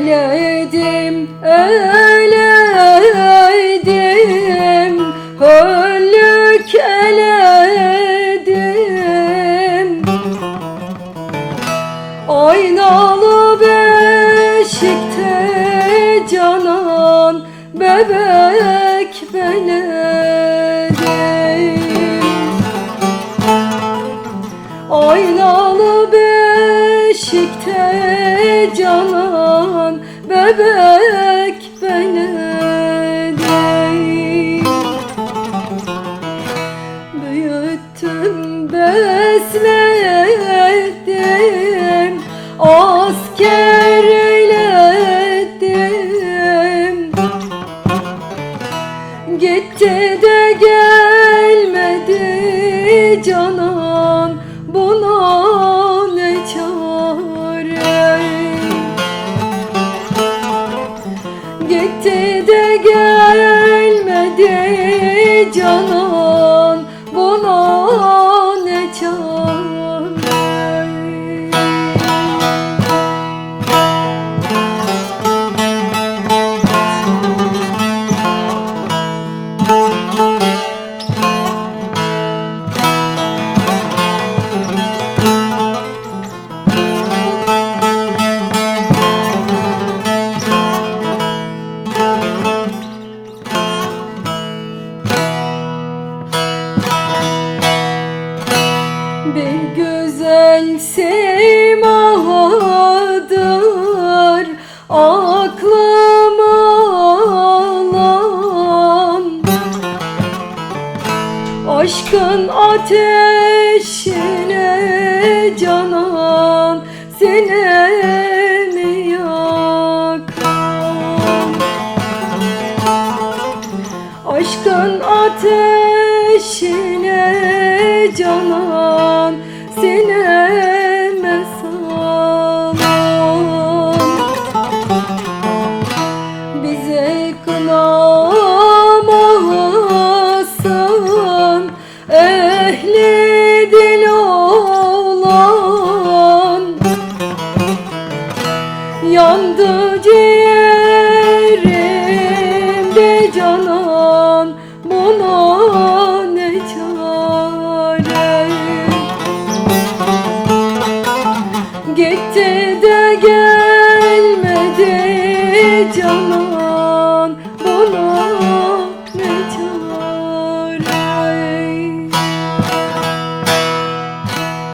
Eledim, eledim Hüllük eledim Aynalı beşikte canan Bebek beledim Aynalı beşikte canan bebek benim Büyüttüm besledim Asker eyledim Gitti de gelmedi canan Gitti de gelmedi canan güzel simadır. Aklıma alan Aşkın ateşine canan sinemi yakan. Aşkın ateşine canan sineme salan Bize kınamasın ehli dil olan. Yandı ciğerimde canan Buna gelmedi de gelmedi canan bana